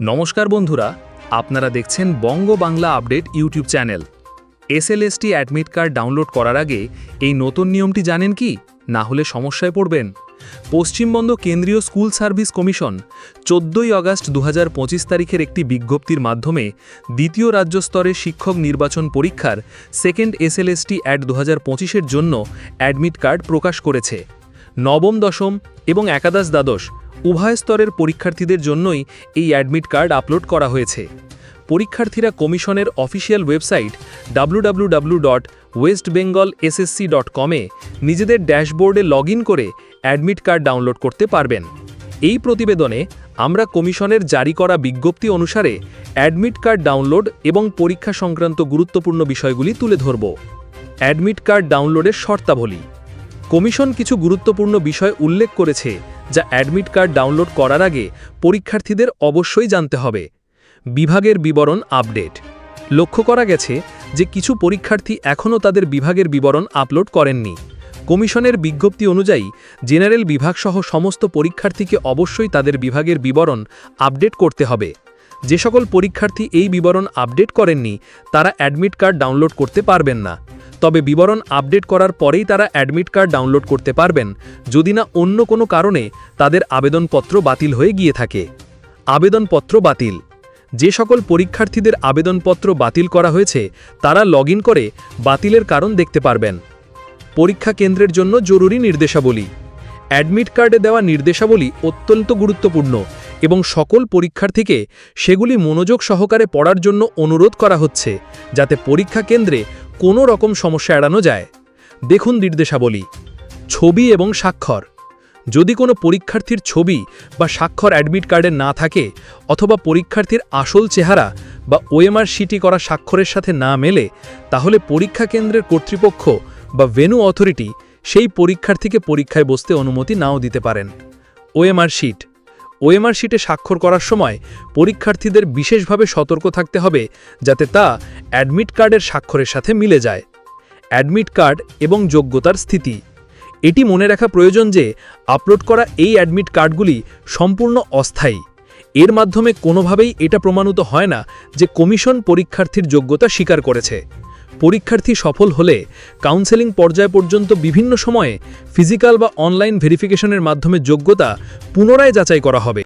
নমস্কার বন্ধুরা, আপনারা দেখছেন Banga Bangla update YouTube channel. SLST admit card download করার আগে এই নতুন নিয়মটি জানেন কি? না হলে সমস্যায় পড়বেন। পশ্চিমবঙ্গ কেন্দ্রীয় স্কুল সার্ভিস কমিশন চোদ্দোই আগস্ট দু হাজার পঁচিশ তারিখের একটি বিজ্ঞপ্তির মাধ্যমে দ্বিতীয় রাজ্য স্তরের শিক্ষক নির্বাচন পরীক্ষার সেকেন্ড এসএলএসটি অ্যাড দু হাজার জন্য অ্যাডমিট কার্ড প্রকাশ করেছে। নবম দশম এবং একাদশ দ্বাদশ উভয় স্তরের পরীক্ষার্থীদের জন্যই এই অ্যাডমিট কার্ড আপলোড করা হয়েছে। পরীক্ষার্থীরা কমিশনের official website W dot west Bengal SSC dot কমে নিজেদের ড্যাশবোর্ডে লগ করে অ্যাডমিট কার্ড ডাউনলোড করতে পারবেন। এই প্রতিবেদনে আমরা কমিশনের জারি করা বিজ্ঞপ্তি অনুসারে অ্যাডমিট কার্ড ডাউনলোড এবং পরীক্ষা সংক্রান্ত গুরুত্বপূর্ণ বিষয়গুলি তুলে ধরব। অ্যাডমিট কার্ড ডাউনলোডের শর্তাবলী কমিশন কিছু গুরুত্বপূর্ণ বিষয় উল্লেখ করেছে, যা অ্যাডমিট কার্ড ডাউনলোড করার আগে পরীক্ষার্থীদের অবশ্যই জানতে হবে। বিভাগের বিবরণ আপডেট। লক্ষ্য করা গেছে যে কিছু পরীক্ষার্থী এখনও তাদের বিভাগের বিবরণ আপলোড করেননি। কমিশনের বিজ্ঞপ্তি অনুযায়ী, জেনারেল বিভাগসহ সমস্ত পরীক্ষার্থীকে অবশ্যই তাদের বিভাগের বিবরণ আপডেট করতে হবে। যে সকল পরীক্ষার্থী এই বিবরণ আপডেট করেননি, তারা অ্যাডমিট কার্ড ডাউনলোড করতে পারবেন না। তবে বিবরণ আপডেট করার পরেই তারা অ্যাডমিট কার্ড ডাউনলোড করতে পারবেন, যদি না অন্য কোনো কারণে তাদের আবেদনপত্র বাতিল হয়ে গিয়ে থাকে। আবেদনপত্র বাতিল। যে সকল পরীক্ষার্থীদের আবেদনপত্র বাতিল করা হয়েছে, তারা লগ করে বাতিলের কারণ দেখতে পারবেন। পরীক্ষা কেন্দ্রের জন্য জরুরি নির্দেশাবলী। অ্যাডমিট কার্ডে দেওয়া নির্দেশাবলী অত্যন্ত গুরুত্বপূর্ণ এবং সকল পরীক্ষার্থীকে সেগুলি মনোযোগ সহকারে পড়ার জন্য অনুরোধ করা হচ্ছে, যাতে পরীক্ষা কেন্দ্রে কোনো রকম সমস্যা এড়ানো যায়। দেখুন নির্দেশাবলী। ছবি এবং স্বাক্ষর। যদি কোনো পরীক্ষার্থীর ছবি বা স্বাক্ষর অ্যাডমিট কার্ডে না থাকে অথবা পরীক্ষার্থীর আসল চেহারা বা ওএমআর শিটি করা স্বাক্ষরের সাথে না মেলে, তাহলে পরীক্ষা কেন্দ্রের কর্তৃপক্ষ বা ভেনু অথরিটি সেই পরীক্ষার্থীকে পরীক্ষায় বসতে অনুমতি নাও দিতে পারেন। OMR sheet. ওএমআর শিটে স্বাক্ষর করার সময় পরীক্ষার্থীদের বিশেষভাবে সতর্ক থাকতে হবে যাতে তা অ্যাডমিট কার্ডের স্বাক্ষরের সাথে মিলে যায়। অ্যাডমিট কার্ড এবং যোগ্যতার স্থিতি। এটি মনে রাখা প্রয়োজন যে আপলোড করা এই অ্যাডমিট কার্ডগুলি সম্পূর্ণ অস্থায়ী। এর মাধ্যমে কোনোভাবেই এটা প্রমাণিত হয় না যে কমিশন পরীক্ষার্থীর যোগ্যতা স্বীকার করেছে। পরীক্ষার্থী সফল হলে কাউন্সেলিং পর্যায় পর্যন্ত বিভিন্ন সময়ে ফিজিক্যাল বা অনলাইন ভেরিফিকেশনের মাধ্যমে যোগ্যতা পুনরায় যাচাই করা হবে।